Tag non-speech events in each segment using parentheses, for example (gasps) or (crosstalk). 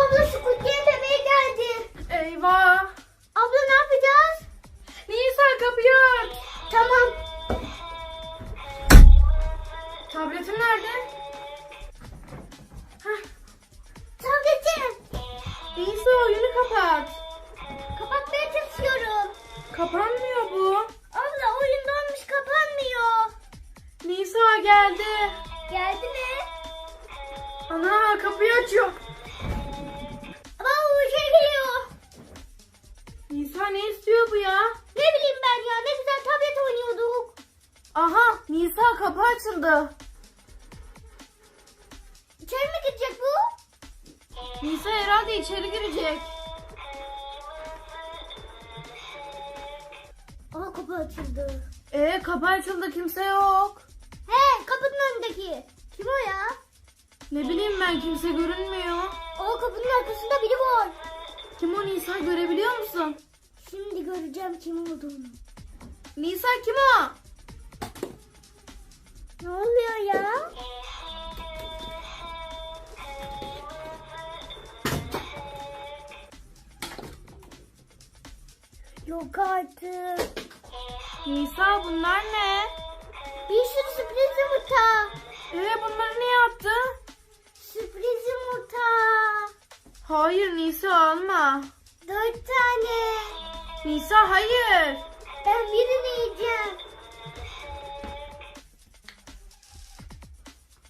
Abla Squid Game bebeği geldi. Eyvah. Abla ne yapacağız? Nisa kapıyı aç. Tamam. Tabletim nerede? Açıldı. İçeri mi gidecek bu? Nisa herhalde içeri girecek. Aa kapı açıldı. Ee kapı açıldı kimse yok. He kapının önündeki. Kim o ya? Ne bileyim ben kimse görünmüyor. Aa kapının arkasında biri var. Kim o Nisa görebiliyor musun? Şimdi göreceğim kim olduğunu. Nisa kim o? Ne oluyor ya? Yok artık. Nisa bunlar ne? Bir sürü sürpriz yumurta. Ee bunları niye attı? Sürpriz yumurta. Hayır Nisa alma. Dört tane. Nisa hayır. Ben birini yiyeceğim.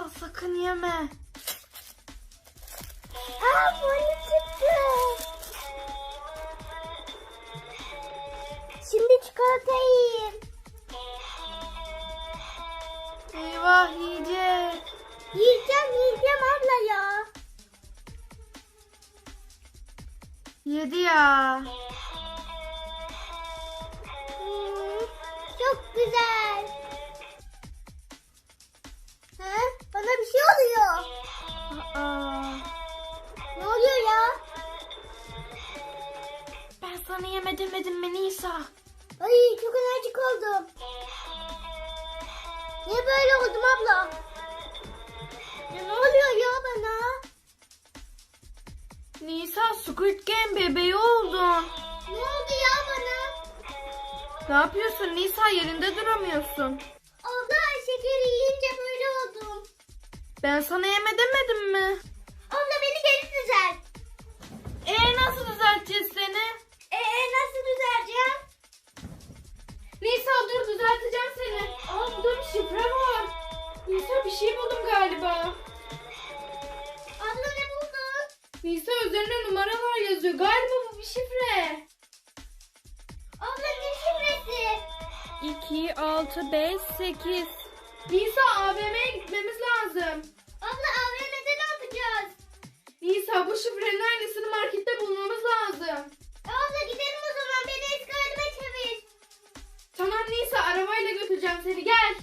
Nisa sakın yeme. Aa böyle çıktı. Şimdi çikolata yiyeyim. Eyvah yiyecek. Yiyeceğim yiyeceğim abla ya. Yedi ya. Ben sana yeme demedim mi Nisa? Ay çok enerjik oldum. Niye böyle oldum abla? Ya ne oluyor ya bana? Nisa Squid Game bebeği oldun. Ne oldu ya bana? Ne yapıyorsun Nisa yerinde duramıyorsun. Abla şekeri yiyince böyle oldum. Ben sana yeme demedim mi? Abla beni geri düzelt. Ee nasıl düzelteceğiz seni? Ee nasıl düzeleceğim? Nisa dur düzelteceğim seni. Aa burada bir şifre var. Nisa bir şey buldum galiba. Abla ne buldun? Nisa üzerinde numaralar yazıyor. Galiba bu bir şifre. Abla ne şifresi? 2, 6, 5, 8. Nisa AVM'ye gitmemiz lazım. Abla AVM'de ne yapacağız? Nisa bu şifrenin aynısını markette bulmamız lazım. Götüreceğim seni gel.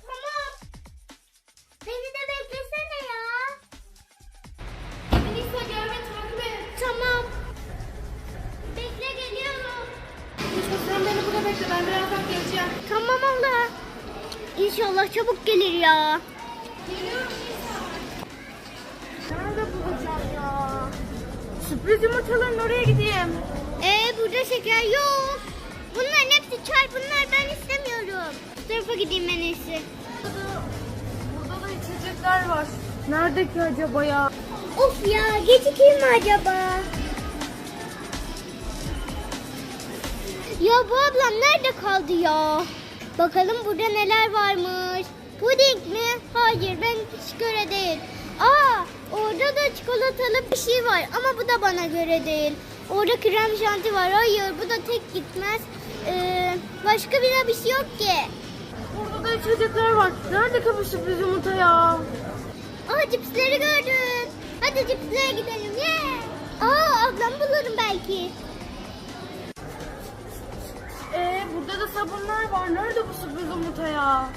Tamam. Beni de beklesene ya. Nisa gel ve takip et. Tamam. Bekle geliyorum. Nisa sen beni burada bekle ben birazdan geleceğim. Tamam abla. İnşallah çabuk gelir ya. Geliyorum Nisa. Nerede bulacağım ya? Sürpriz yumurtaların oraya gideyim. Ee burada şeker tarafa gideyim ben iyisi. Burada da içecekler var. Nerede ki acaba ya? Of ya gecikeyim mi acaba? Ya bu ablam nerede kaldı ya? Bakalım burada neler varmış. Puding mi? Hayır ben hiç göre değil. Aa orada da çikolatalı bir şey var ama bu da bana göre değil. Orada krem şanti var. Hayır bu da tek gitmez. Ee, başka bir bir şey yok ki. İçecekler var. Nerede kapı sürpriz yumurta ya? Aa cipsleri gördüm. Hadi cipslere gidelim. Yeah. Aa ablam bulurum belki. Ee, burada da sabunlar var. Nerede bu sürpriz yumurta ya?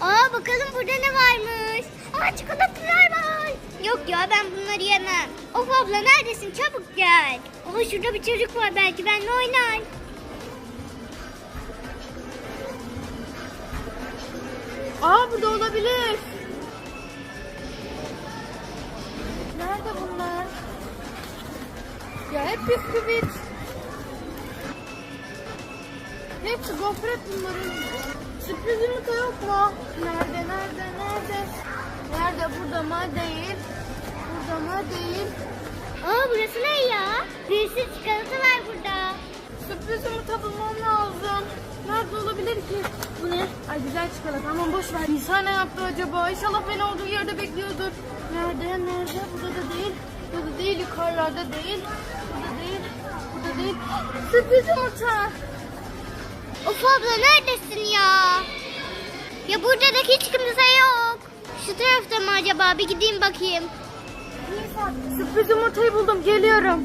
Aa bakalım burada ne varmış. Aa çikolatalar var. Yok ya ben bunları yemem. Of abla neredesin çabuk gel. Aa şurada bir çocuk var belki benimle oynar. Burada olabilir. Nerede bunlar? Ya hep bisküvit. Hepsi gofret bunların. Sürpriz yumurta yok mu? Nerede, nerede, nerede? Nerede? Burada mı? Değil. Burada mı? Değil. Aa burası ne ya? Bir sürü çikolata var burada. Sürpriz yumurta bulmam lazım. Nerede olabilir ki? Bu ne? Ay güzel çikolata aman boş ver. Nisa ne yaptı acaba? İnşallah beni olduğu yerde bekliyordur. Nerede? Nerede? Burada da değil. Burada da değil. Yukarılarda değil. Burada değil. Burada değil. (gasps) Sürpriz yumurta. Of abla neredesin ya? Ya burada da hiç kimse yok. Şu tarafta mı acaba? Bir gideyim bakayım. Nisa sürpriz yumurtayı buldum. Geliyorum.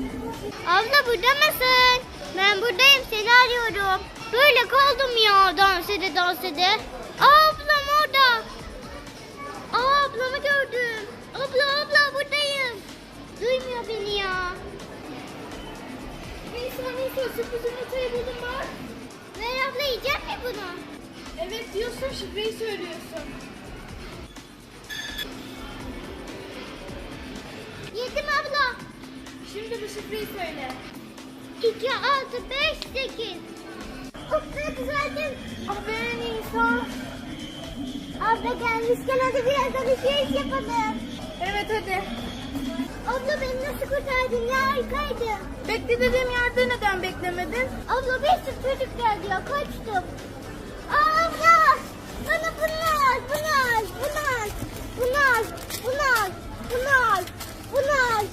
Abla burada mısın? Ben buradayım seni arıyorum. Böyle kaldım ya dans ede dans ede. Aa, ablam orada. Aa, ablamı gördüm. Abla abla buradayım. Duymuyor beni ya. Nisa Nisa sürpriz yumurtayı buldum bak. Ver abla yiyecek mi bunu? Evet diyorsun şifreyi söylüyorsun. Yedim abla. Şimdi bu şifreyi söyle. 2, 6, 5, 8. Of ne güzeldim. Aferin Nisa. Abla gelmişken hadi biraz alışveriş yapalım. Evet hadi. Abla beni nasıl kurtardın ya harikaydın. Bekle dediğim yerde neden beklemedin? Abla bir sürü çocuk geldi ya kaçtım. Aa, abla bana bunu al bunu al bunu al bunu al bunu al bunu al bunu al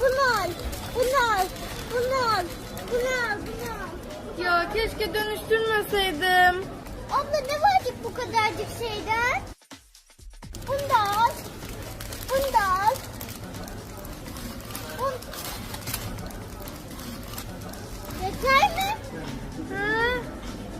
bunu al bunu al bunu al bunu al bunu al. Ya keşke dönüştürmeseydim. Abla ne vardı bu kadarcık şeyden.